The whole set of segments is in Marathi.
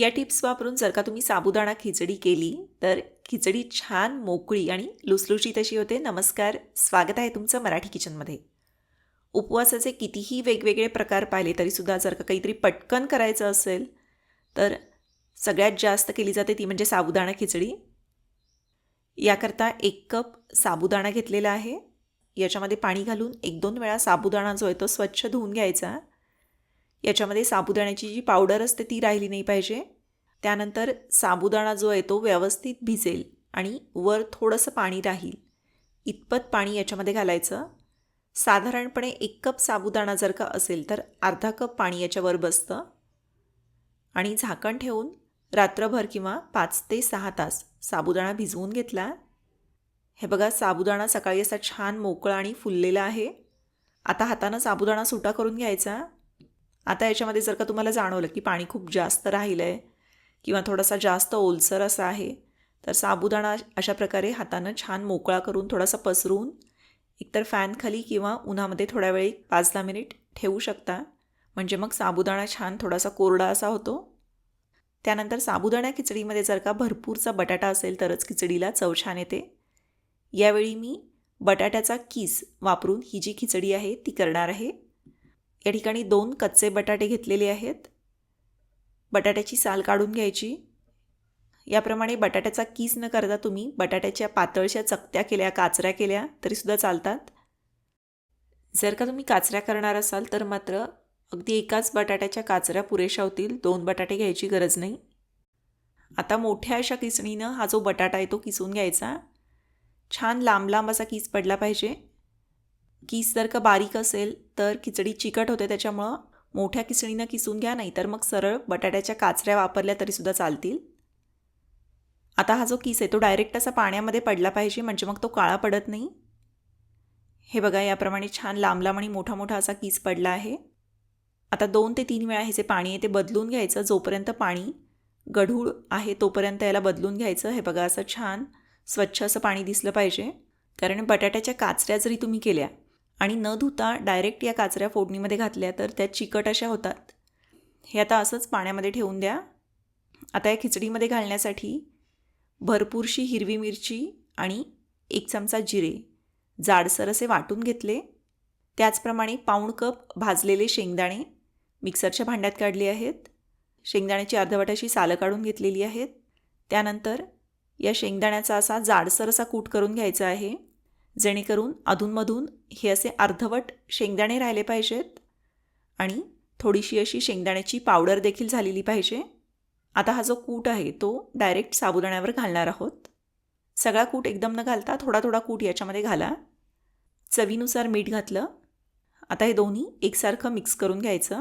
या टिप्स वापरून जर का तुम्ही साबुदाणा खिचडी केली तर खिचडी छान मोकळी आणि लुसलुशीत अशी होते. नमस्कार स्वागत आहे तुमचं मराठी किचनमध्ये. उपवासाचे कितीही वेगवेगळे प्रकार पाहिले तरीसुद्धा जर का काहीतरी पटकन करायचं असेल तर सगळ्यात जास्त केली जाते ती म्हणजे साबुदाणा खिचडी. याकरता एक कप साबुदाणा घेतलेला आहे. याच्यामध्ये पाणी घालून एक दोन वेळा साबुदाणा जो आहे तो स्वच्छ धुवून घ्यायचा. याच्यामध्ये साबुदाण्याची जी पावडर असते ती राहिली नाही पाहिजे. त्यानंतर साबुदाणा जो आहे तो व्यवस्थित भिजेल आणि वर थोडंसं पाणी राहील. इतपत पाणी याच्यामध्ये घालायचं. साधारणपणे एक कप साबुदाणा जर का असेल तर अर्धा कप पाणी याच्यावर बसतं. आणि झाकण ठेवून रात्रभर किंवा पाच ते सहा तास साबुदाणा भिजवून घेतला. हे बघा साबुदाणा सकाळी असा छान मोकळा आणि फुललेला आहे. आता हातानं साबुदाणा सुटा करून घ्यायचा. आता याच्यामध्ये जर का तुम्हाला जाणवलं की पाणी खूप जास्त राहिलं आहे किंवा थोडासा जास्त ओलसर असा आहे तर साबुदाणा अशा प्रकारे हातानं छान मोकळा करून थोडासा पसरून एकतर फॅनखाली किंवा उन्हामध्ये थोड्या वेळी पाच दहा मिनिट ठेवू शकता. म्हणजे मग साबुदाणा छान थोडासा कोरडा असा होतो. त्यानंतर साबुदाणा खिचडीमध्ये जर का भरपूरचा बटाटा असेल तरच खिचडीला चव छान येते. यावेळी मी बटाट्याचा किस वापरून ही जी खिचडी आहे ती करणार आहे. या ठिकाणी दोन कच्चे बटाटे घेतलेले आहेत. बटाट्याची साल काढून घ्यायची. याप्रमाणे बटाट्याचा कीस न करता तुम्ही बटाट्याच्या पातळशा चकत्या केल्या काचऱ्या केल्या तरीसुद्धा चालतात. जर का तुम्ही काचऱ्या करणार असाल तर मात्र अगदी एकाच बटाट्याच्या काचऱ्या पुरेशा होतील. दोन बटाटे घ्यायची गरज नाही. आता मोठ्या अशा किसणीनं हा जो बटाटा आहे तो किसून घ्यायचा. छान लांब लांब असा किस पडला पाहिजे. कीस जर का बारीक असेल तर खिचडी चिकट होते त्याच्यामुळं मोठ्या किसणीनं किसून घ्या नाही तर मग सरळ बटाट्याच्या काचऱ्या वापरल्या तरीसुद्धा चालतील. आता हा जो किस आहे तो डायरेक्ट असा पाण्यामध्ये पडला पाहिजे म्हणजे मग तो काळा पडत नाही. हे बघा याप्रमाणे छान लांब लांब आणि मोठा मोठा असा कीस पडला आहे. आता दोन ते तीन वेळा हे जे पाणी आहे ते बदलून घ्यायचं जोपर्यंत पाणी गढूळ आहे तोपर्यंत याला बदलून घ्यायचं. हे बघा असं छान स्वच्छ असं पाणी दिसलं पाहिजे. कारण बटाट्याच्या काचऱ्या जरी तुम्ही केल्या आणि न धुता डायरेक्ट या काचऱ्या फोडणीमध्ये घातल्या तर त्या चिकट अशा होतात. हे आता असंच पाण्यामध्ये ठेवून द्या. आता या खिचडीमध्ये घालण्यासाठी भरपूरशी हिरवी मिरची आणि एक चमचा जिरे जाडसर असे वाटून घेतले. त्याचप्रमाणे पाऊण कप भाजलेले शेंगदाणे मिक्सरच्या भांड्यात काढले आहेत. शेंगदाण्याची अर्धवट अशी सालं काढून घेतलेली आहेत. त्यानंतर या शेंगदाण्याचा असा जाडसर असा कूट करून घ्यायचा आहे. जेणेकरून अधूनमधून हे असे अर्धवट शेंगदाणे राहिले पाहिजेत आणि थोडीशी अशी शेंगदाण्याची पावडर देखील झालेली पाहिजे. आता हा जो कूट आहे तो डायरेक्ट साबुदाण्यावर घालणार आहोत. सगळा कूट एकदम न घालता थोडा थोडा कूट याच्यामध्ये घाला. चवीनुसार मीठ घातलं. आता हे दोन्ही एकसारखं मिक्स करून घ्यायचं.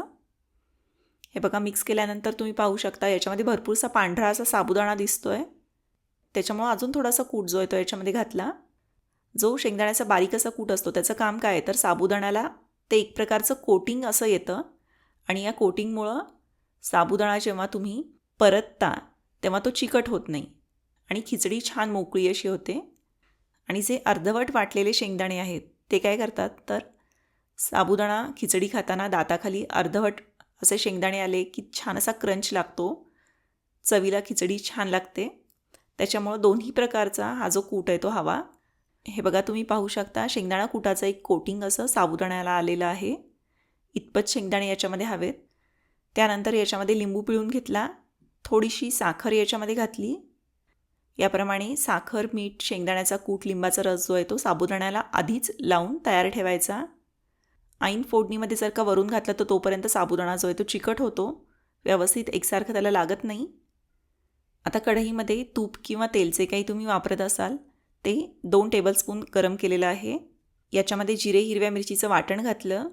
हे बघा मिक्स केल्यानंतर तुम्ही पाहू शकता याच्यामध्ये भरपूरसा पांढरा असा साबुदाणा दिसतो आहे त्याच्यामुळं अजून थोडासा कूट जो आहे तो याच्यामध्ये घातला. जो शेंगदाण्याचा बारीक असा कूट असतो त्याचं काम काय आहे? तर साबुदाण्याला ते एक प्रकारचं कोटिंग असं येतं आणि या कोटिंगमुळं साबुदाणा जेव्हा तुम्ही परतता तेव्हा तो चिकट होत नाही आणि खिचडी छान मोकळी अशी होते. आणि जे अर्धवट वाटलेले शेंगदाणे आहेत ते काय करतात? तर साबुदाणा खिचडी खाताना दाताखाली अर्धवट असे शेंगदाणे आले की छान असा क्रंच लागतो. चवीला खिचडी छान लागते. त्याच्यामुळं दोन्ही प्रकारचा हा जो कूट आहे तो हवा हे बघा तुम्ही पाहू शकता शेंगदाणा कुटाचं एक कोटिंग असं साबुदाण्याला आलेलं आहे. इतपत शेंगदाणे याच्यामध्ये हवेत. त्यानंतर याच्यामध्ये लिंबू पिळून घेतला. थोडीशी साखर याच्यामध्ये घातली. याप्रमाणे साखर मीठ शेंगदाण्याचा कूट लिंबाचा रस जो आहे तो साबुदाण्याला आधीच लावून तयार ठेवायचा. ऐन फोडणीमध्ये जर का वरून घातलं तर तोपर्यंत साबुदाणा जो आहे तो चिकट होतो. व्यवस्थित एकसारखं त्याला लागत नाही. आता कढईमध्ये तूप किंवा तेल जे काही तुम्ही वापरत असाल ते दोन टेबलस्पून गरम केलेलं आहे. याच्यामध्ये जिरे हिरव्या मिरचीचं वाटण घातलं.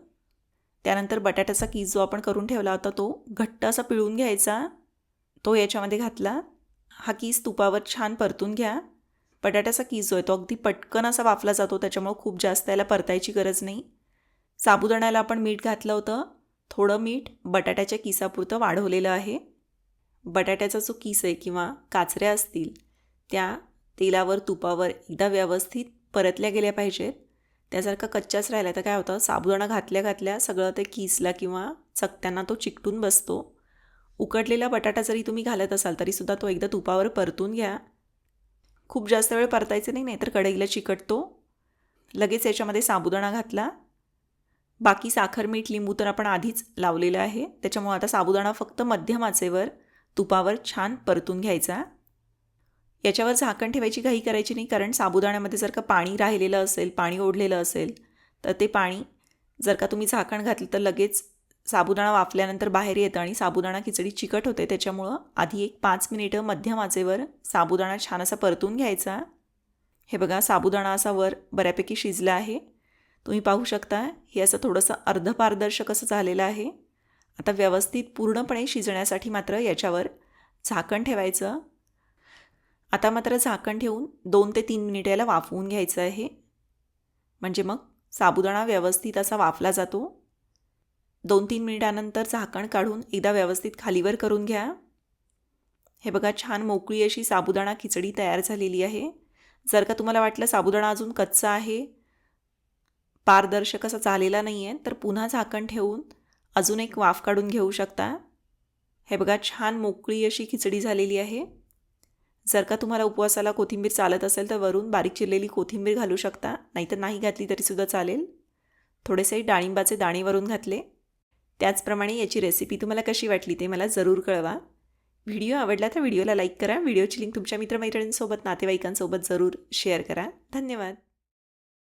त्यानंतर बटाट्याचा कीस जो आपण करून ठेवला होता तो घट्ट असा पिळून घ्यायचा. तो याच्यामध्ये घातला. हा कीस तुपावर छान परतून घ्या. बटाट्याचा कीस जो आहे तो अगदी पटकन असा वाफला जातो त्याच्यामुळं खूप जास्त याला परतायची गरज नाही. साबुदाण्याला आपण मीठ घातलं होतं. थोडं मीठ बटाट्याच्या किसापुरतं वाढवलेलं आहे. बटाट्याचा जो किस आहे किंवा काचऱ्या असतील त्या तेलावर तुपावर एकदा व्यवस्थित परतल्या गेल्या पाहिजेत. त्यासारखा जर राहिला कच्च्याच तर काय होतं? साबुदाणा घातल्या घातल्या सगळं ते किसला किंवा चकत्यांना तो चिकटून बसतो. उकडलेला बटाटा जरी तुम्ही घालत असाल तरीसुद्धा तो एकदा तुपावर परतून घ्या. खूप जास्त वेळ परतायचं नाही नाहीतर कढईला चिकटतो. लगेच याच्यामध्ये साबुदाणा घातला. बाकी साखर मीठ लिंबू तर आपण आधीच लावलेलं आहे. त्याच्यामुळे आता साबुदाणा फक्त मध्यम आचेवर तुपावर छान परतून घ्यायचा. याच्यावर झाकण ठेवायची घाई करायची नाही कारण साबुदाण्यामध्ये जर का पाणी राहिलेलं असेल पाणी ओढलेलं असेल तर ते पाणी जर का तुम्ही झाकण घातलं तर लगेच साबुदाणा वाफल्यानंतर बाहेर येतं आणि साबुदाणा खिचडी चिकट होते. त्याच्यामुळं आधी एक पाच मिनिटं मध्यम आचेवर साबुदाणा छान असा परतून घ्यायचा. हे बघा साबुदाणा असा वर बऱ्यापैकी शिजला आहे. तुम्ही पाहू शकता हे असं थोडंसं अर्धपारदर्शक असं झालेलं आहे. आता व्यवस्थित पूर्णपणे शिजण्यासाठी मात्र याच्यावर झाकण ठेवायचं. आता मात्र झाकण ठेवून दोन ते तीन मिनिटं याला वाफवून घ्यायचं आहे. म्हणजे मग साबुदाणा व्यवस्थित असा वाफला जातो. दोन तीन मिनिटानंतर झाकण काढून एकदा व्यवस्थित खालीवर करून घ्या. हे बघा छान मोकळी अशी साबुदाणा खिचडी तयार झालेली आहे. जर का तुम्हाला वाटलं साबुदाणा अजून कच्चा आहे पारदर्शक असा झालेला नाही आहे तर पुन्हा झाकण ठेवून अजून एक वाफ काढून घेऊ शकता. हे बघा छान मोकळी अशी खिचडी झालेली आहे. जर का तुम्हाला उपवासाला कोथिंबीर चालत असेल तर वरून बारीक चिरलेली कोथिंबीर घालू शकता. नाहीतर नाही घातली तरीसुद्धा चालेल. थोडेसे डाळिंबाचे दाणे वरून घातले. त्याचप्रमाणे याची रेसिपी तुम्हाला कशी वाटली ते मला जरूर कळवा. व्हिडिओ आवडला तर व्हिडिओला लाईक करा. व्हिडिओची लिंक तुमच्या मित्रमैत्रिणींसोबत नातेवाईकांसोबत जरूर शेअर करा. धन्यवाद.